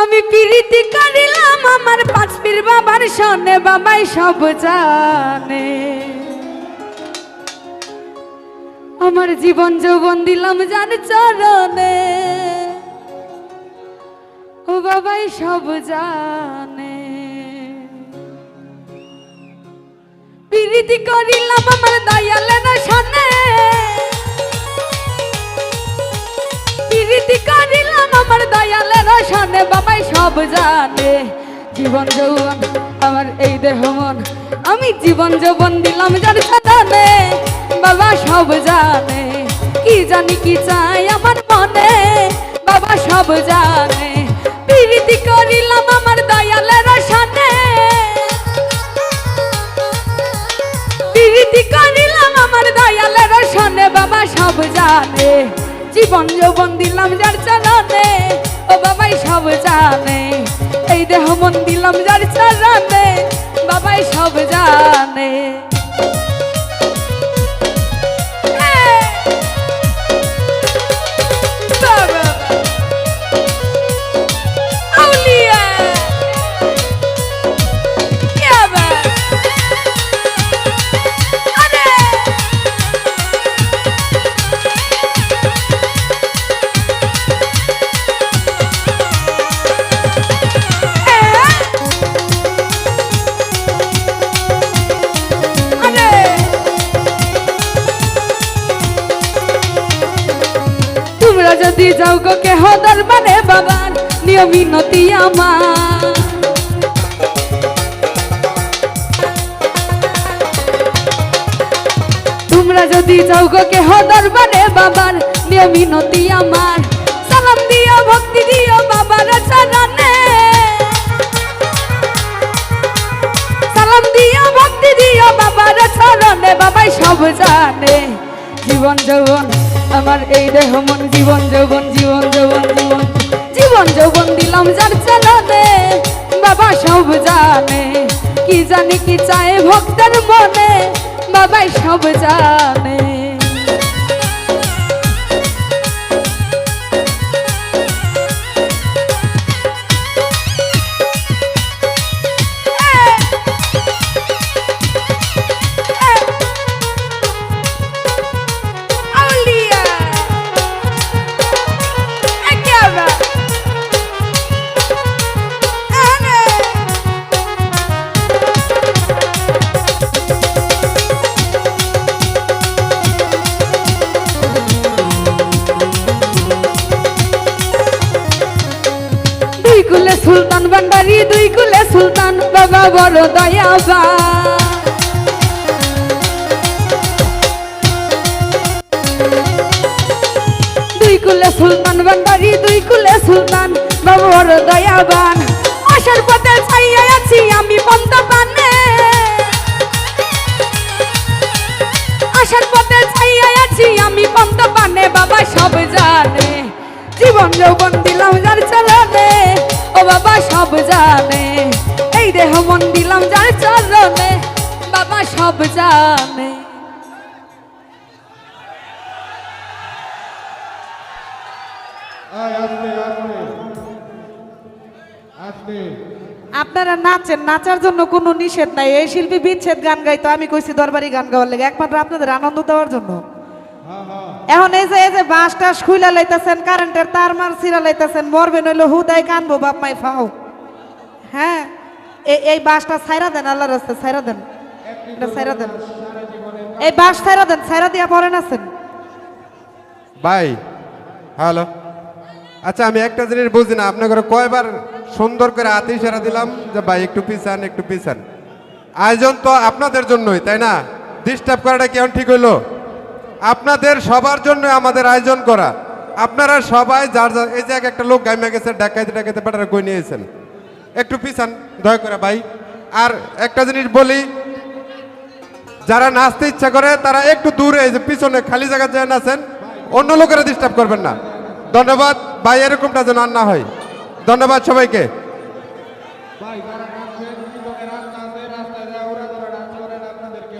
আমি পিরিতি করিলাম আমার পাঁচপির বাবার সনে বাবাই সব জানে। আমার জীবন যৌবন দিলাম জান চরণে, ও বাবাই সব জানে। পিরিতি করিলাম আমার দয়ালের সনে পিরিতি করিলাম আমার দয়ালের সনে বাবাই সব জানে। জীবন যৌবন, আমার এই দেহ মন। আমি জীবন যৌবন দিলাম যার সাদানে বাবা সব জানে। কি জানি কি চাই আমার মনে, বাবা সব জানে। পিরিতি করিলাম আমার দয়ালের সনে প্রীতি করিলাম আমার দয়ালের সনে বাবা সব জানে। জীবন যৌবন দিলাম যার বাবাই সব জানে। এই দেহ মন দিলাম যার চরণে বাবাই সব জানে। যদি যাও গো কে হদর মানে বাবার নিয়মিনতি আমার। তোমরা যদি কে হদর মানে বাবার নিয়মিনতি আমার, সালাম দিও, ভক্তি দিও বাবার চরণে। সালাম দিও, ভক্তি দিও বাবার চরণে, বাবাই সব জানে। জীবন যৌবন, আমার এই দেহ মন, জীবন যৌবন জীবন যৌবন, জীবন। জীবন যৌবন দিলাম যার চরণে বাবা সব জানে। কি জানি কি চায় ভক্তের মনে, বাবাই সব জানে। বড় দয়াবা দুই কুলে সুলতান ভান্ডারি, দুই কুলে সুলতান বাবা বড় দয়াবান আসার পথে ছাইয়া আছি আমি পন্ত পানে আসার পথে ছাইয়া আছি আমি পন্ত পানে বাবা সব জানে। জীবন যৌবন দিলাম যার চলনে, ও বাবা সব জানে। এই দেহ মন চলনে বাবা সব জানে। আপনারা নাচেন নাচার জন্য কোনো নিষেধ নাই। এই শিল্পী বিচ্ছেদ গান গাইতো আমি কইছি দরবারি গান গাওয়ার লেগে। একমাত্র আপনাদের আনন্দ দেওয়ার জন্য। এখন এই যে এই যে বাঁশ টাস খুইলা লাইতেছেন কারেন্টের তার মার ছিঁড়া লাইতেছেন মরবে নইলে হুদাই কানবো বাপ মাই ফাও। হ্যাঁ। এই বাঁশটা ছাইরা দেন, আল্লাহর রাস্তা ছাইরা দেন। এটা ছাইরা দেন। এই বাঁশ ছাইরা দেন, ছাইরা দিয়া পড়েন আছেন ভাই, হ্যালো। আচ্ছা আমি একটা জিনিস বুঝি না আপনাকে কয়বার সুন্দর করে হাতে ইশারা দিলাম যে, ভাই, একটু পিছান একটু পিছান। আয়োজন তো আপনাদের জন্যই, তাই না? ডিস্টার্ব করাটা কেমন ঠিক হইল? আপনাদের সবার জন্য আমাদের আয়োজন করা। আপনারা সবাই যার যার এই যে এক একটা লোক গাইমে গেছে ডাকাইতে ডাকাইতে পাটারা কই নিয়েছেন একটু পিছান দয়া করে ভাই। আর একটা জিনিস বলি যারা নাচতে ইচ্ছা করে তারা একটু দূরে এই যে পিছনে খালি জায়গা যায় নাচেন অন্য লোকেরা ডিস্টার্ব করবেন না। ধন্যবাদ ভাই এরকমটা যেন আর না হয়। ধন্যবাদ সবাইকে।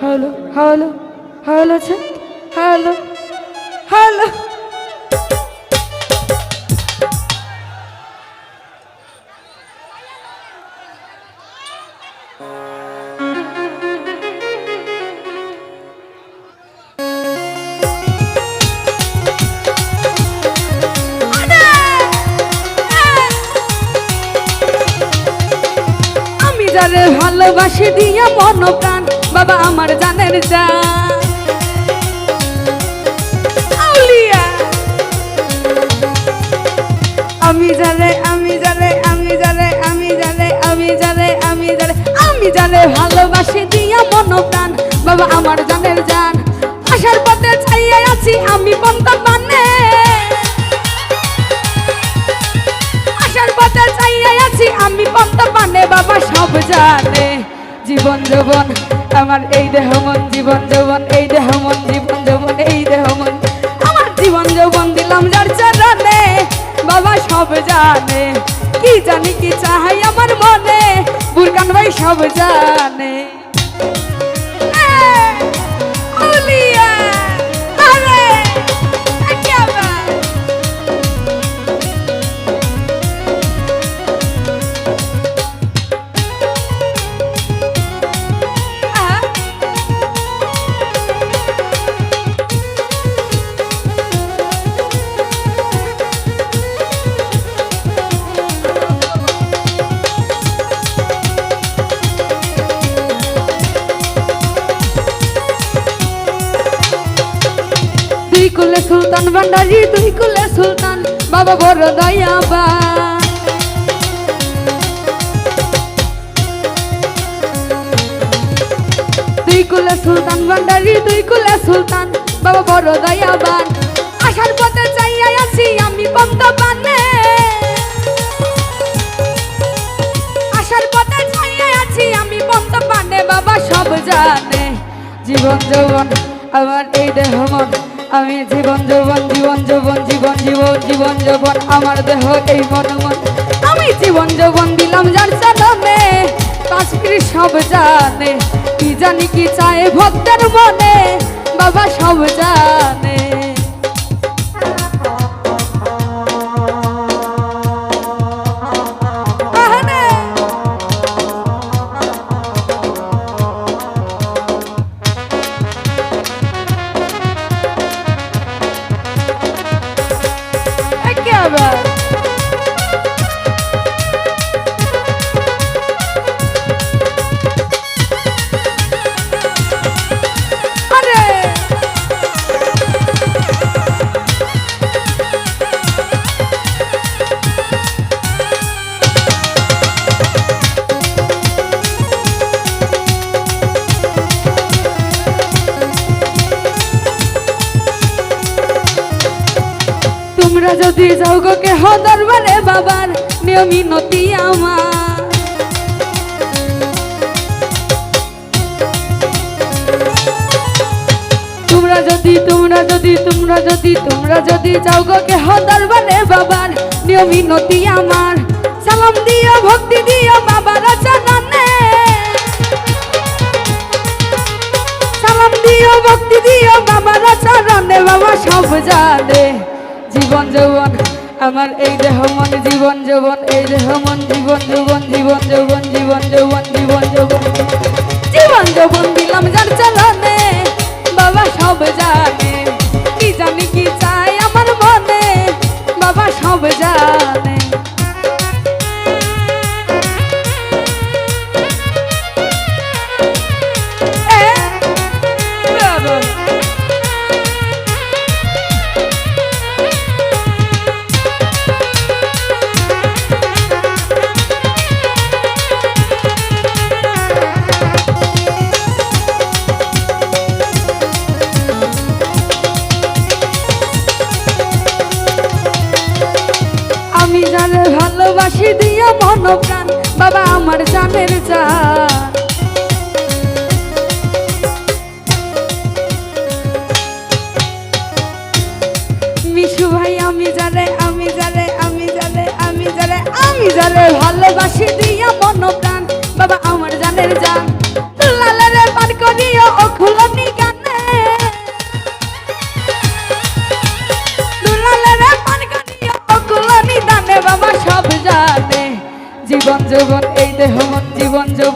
Hello hello hello hello hello. যারে ভালোবাসি দিয়া মন প্রাণ, বাবা আমার জানের যা। আমি জানে আমি জানে আমি জানে আমি জানে আমি জানে আমি জানে আমি জানে, ভালোবাসি দিয়া মন প্রাণ, বাবা আমার জানের জান জীবন যৌবন, আমার এই দেহ মন জীবন যৌবন, এই দেহ মন জীবন যৌবন, এই দেহ মন। আমার জীবন যৌবন দিলাম যার চরণে বাবা সব জানে। কি জানি কি চাহাই আমার মনে বুরকান ভাই সব জানে। সুলতান ভান্ডারি দুই কুলে সুলতান, বাবা বড় দয়াবা দুই কুলে সুলতান ভান্ডারি দুই কুলে সুলতান, বাবা বড় দয়াবান। আসার পথে চাইয়া আছি আমি বন্ধ বানে আসার পথে চাইয়া আছি আমি বন্ধ বানে বাবা সব জানে। জীবন যৌবন, আমার এই দেহ মন। আমি জীবন যৌবন জীবন যৌবন, জীবন জীবন জীবন যৌবন, আমার দেহ এই মন মন। আমি জীবন যৌবন দিলাম যার চরণে কাশ্মীর সব জানে, কি জানি কি চায় ভক্তের মনে, বাবা সব জানে। তোমরা যদি যাও গো কে দরবারে, বাবার নিয়মি নতি আমার। তোমরা যদি তোমরা যদি তোমরা যদি তোমরা যদি যাও গো কে দরবারে, বাবার নিয়মি নতি আমার। সালাম দিও, ভক্তি দিও, বাবার চরণে সালাম দিও, ভক্তি দিও, বাবার চরণে বাবা সব জানে। জীবন যৌবন, আমার এই দেহ মন জীবন যৌবন, এই দেহ মন জীবন যৌবন জীবন যৌবন জীবন যৌবন জীবন যৌবন। জীবন যৌবন দিলাম যার চালানে, বাবা সব জানে। জানের জান মিশু ভাই, আমি আমি জানে আমি আমি জানে আমি জানে ভালোবাসি দিয়া মন বাবা, আমার জানের জান। জীবন যৌবন এই দেহ মন জীবন যৌবন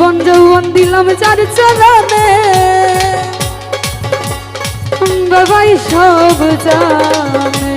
জীবন যৌবন দিলাম যার চলনে। বাবাই সব জানে।